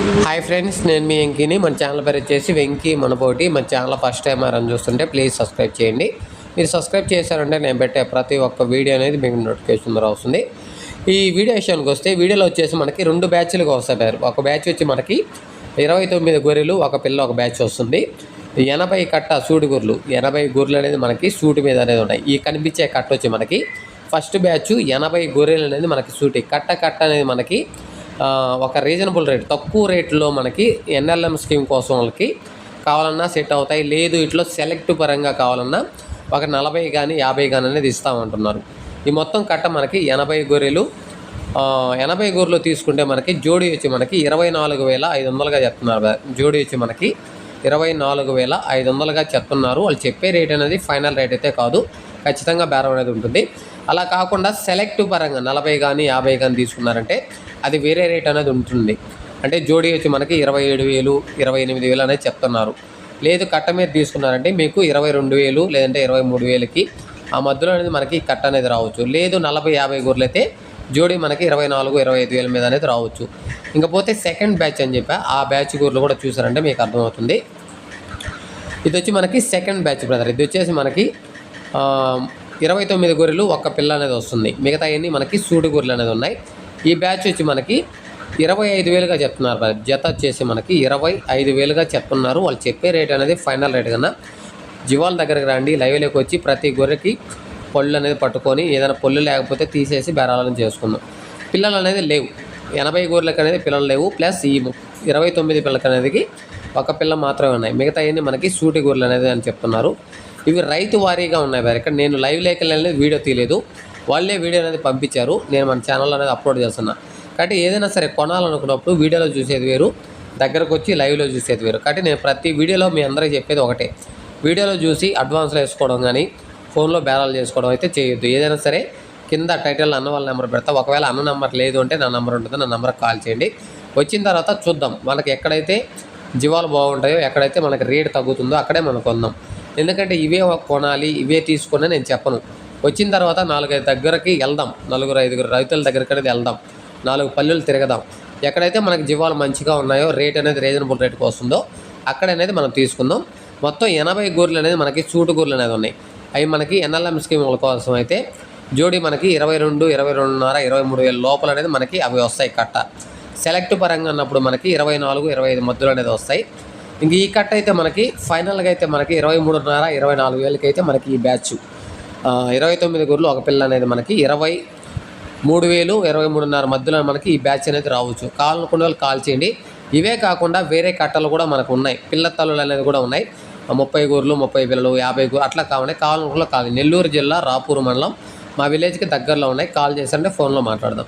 Hi friends నేను మీ వెంకీని. మన channel పేరు వచ్చేసి వెంకీ మనపోటి మన ఛానల్ ఫస్ట్ టైం అని చూస్తుంటే ప్లీజ్ సబ్స్క్రైబ్ చేయండి. మీరు సబ్స్క్రైబ్ చేశారంటే నేను పెట్టే ప్రతి ఒక్క వీడియో అనేది మీకు నోటిఫికేషన్ ద్వారా వస్తుంది. ఈ వీడియో విషయానికి వస్తే వీడియోలో వచ్చేసి మనకి రెండు బ్యాచ్లుగా వస్తాయి ఒక బ్యాచ్ వచ్చి మనకి ఇరవై తొమ్మిది గొర్రెలు ఒక పిల్ల ఒక బ్యాచ్ వస్తుంది. ఎనభై కట్ట సూటి గొర్రెలు. ఎనభై గొర్రెలు అనేది మనకి సూటి మీద అనేది ఉన్నాయి. ఈ కనిపించే కట్ట వచ్చి మనకి ఫస్ట్ బ్యాచ్ ఎనభై గొర్రెలు అనేది మనకి సూటి. కట్ట కట్ట అనేది మనకి ఒక రీజనబుల్ రేట్ తక్కువ రేట్లో మనకి ఎన్ఎల్ఎం స్కీమ్ కోసం వాళ్ళకి కావాలన్నా సెట్ అవుతాయి. లేదు ఇట్లో సెలెక్ట్ పరంగా కావాలన్నా ఒక నలభై కానీ యాభై కానీ అనేది ఇస్తామంటున్నారు ఈ మొత్తం కట్ట మనకి ఎనభై గొర్రెలు ఎనభై గొర్రెలు తీసుకుంటే మనకి జోడీ వచ్చి మనకి ఇరవై నాలుగు వేల ఐదు వందలుగా చెప్తున్నారు జోడి జోడీ వచ్చి మనకి ఇరవై నాలుగు వేల ఐదు వందలుగా చెప్తున్నారు. వాళ్ళు చెప్పే రేట్ అనేది ఫైనల్ రేట్ అయితే కాదు. ఖచ్చితంగా బేరం అనేది ఉంటుంది. అలా కాకుండా సెలెక్ట్ పరంగా నలభై కానీ యాభై కానీ తీసుకున్నారంటే అది వేరే రేట్ అనేది ఉంటుంది. అంటే జోడీ వచ్చి మనకి ఇరవై ఏడు వేలు ఇరవై ఎనిమిది వేలు అనేది చెప్తున్నారు. లేదు కట్ట మీద తీసుకున్నారంటే మీకు ఇరవై రెండు వేలు లేదంటే ఇరవై మూడు వేలకి ఆ మధ్యలో అనేది మనకి కట్ట అనేది రావచ్చు. లేదు నలభై యాభై గొర్రెలు అయితే జోడీ మనకి ఇరవై నాలుగు ఇరవై ఐదు వేల మీద అనేది రావచ్చు. ఇంకపోతే సెకండ్ బ్యాచ్ అని చెప్పి ఆ బ్యాచ్ గొర్రెలు కూడా చూసారంటే మీకు అర్థమవుతుంది. ఇది వచ్చి మనకి సెకండ్ బ్యాచ్ బ్రదర్. ఇది వచ్చేసి మనకి ఇరవై తొమ్మిది గొర్రెలు ఒక్క పిల్ల అనేది వస్తుంది. మిగతా అన్ని మనకి సూడు గొర్రెలు అనేది ఉన్నాయి. ఈ బ్యాచ్ వచ్చి మనకి ఇరవై ఐదు వేలుగా చెప్తున్నారు జత వచ్చేసి మనకి ఇరవై ఐదు వేలుగా చెప్తున్నారు. వాళ్ళు చెప్పే రేట్ అనేది ఫైనల్ రేట్ కన్నా జీవాల దగ్గరికి రండి. లైవ్లోకి వచ్చి ప్రతి గొర్రెకి పళ్ళు అనేది పట్టుకొని ఏదైనా పళ్ళు లేకపోతే తీసేసి బేరాలను చేసుకుందాం. పిల్లలు అనేది లేవు. ఎనభై గొర్రెలకు అనేది పిల్లలు లేవు. ప్లస్ ఈ ఇరవై తొమ్మిది పిల్లలకి అనేది ఒక పిల్ల మాత్రమే ఉన్నాయి. మిగతా అన్ని మనకి సూటి గొర్రెలు అనేది అని చెప్తున్నారు. ఇవి రైతు వారీగా ఉన్నాయి. మరి ఇక్కడ నేను లైవ్ లేక అనేది వీడియో తీయలేదు. వాళ్ళే వీడియో అనేది పంపించారు. నేను మన ఛానల్ అనేది అప్లోడ్ చేస్తున్నా. కాబట్టి ఏదైనా సరే కొనాలనుకున్నప్పుడు వీడియోలో చూసేది వేరు దగ్గరకు వచ్చి లైవ్లో చూసేది వేరు. కాబట్టి నేను ప్రతి వీడియోలో మీ అందరికీ చెప్పేది ఒకటే. వీడియోలో చూసి అడ్వాన్స్లో వేసుకోవడం కానీ ఫోన్లో బేరాలు చేసుకోవడం అయితే చేయొద్దు. ఏదైనా సరే కింద టైటిల్ అన్న వాళ్ళ నెంబర్ పెడతా. ఒకవేళ అన్న నెంబర్ లేదు అంటే నా నెంబర్ ఉంటుంది నా నెంబర్కి కాల్ చేయండి. వచ్చిన తర్వాత చూద్దాం. మనకి ఎక్కడైతే జీవాలు బాగుంటాయో ఎక్కడైతే మనకి రేట్ తగ్గుతుందో అక్కడే మనం కొందాం. ఎందుకంటే ఇవే కొనాలి ఇవే తీసుకొని నేను చెప్పను. వచ్చిన తర్వాత నాలుగైదు దగ్గరకి వెళ్దాం. నలుగురు ఐదుగురు రైతుల దగ్గరికి అనేది వెళ్దాం. నాలుగు పల్లెలు తిరగదాం. ఎక్కడైతే మనకి జీవాలు మంచిగా ఉన్నాయో రేట్ అనేది రీజనబుల్ రేట్కి వస్తుందో అక్కడ అనేది మనం తీసుకుందాం. మొత్తం ఎనభై గూర్లు అనేది మనకి చూటు గూర్లు అనేది ఉన్నాయి. అవి మనకి ఎన్ఎల్ఎం స్కీమ్ కోసం అయితే జోడీ మనకి ఇరవై రెండు ఇరవై రెండున్నర ఇరవై మూడు వేల లోపల అనేది మనకి అవి వస్తాయి కట్ట. సెలెక్ట్ పరంగా అన్నప్పుడు మనకి ఇరవై నాలుగు ఇరవై ఐదు మధ్యలో అనేది వస్తాయి. ఇంక ఈ కట్ట అయితే మనకి ఫైనల్గా అయితే మనకి ఇరవై మూడున్నర ఇరవై నాలుగు వేలకి అయితే మనకి ఈ బ్యాచ్. ఇరవై తొమ్మిది గొర్రెలు ఒక పిల్ల అనేది మనకి ఇరవై మూడు వేలు ఇరవై మూడున్నర మధ్యలో మనకి ఈ బ్యాచ్ అనేది రావచ్చు. కావాలనుకునే వాళ్ళు కాల్ చేయండి. ఇవే కాకుండా వేరే కట్టలు కూడా మనకు ఉన్నాయి. పిల్ల తల్లులు అనేది కూడా ఉన్నాయి. ఆ ముప్పై గూర్లు ముప్పై పిల్లలు యాభై గూరు అట్లా కావాలి కావాలనుకున్న కాదు. నెల్లూరు జిల్లా రాపూర్ మండలం. మా విలేజ్కి దగ్గరలో ఉన్నాయి. కాల్ చేశారంటే ఫోన్లో మాట్లాడదాం.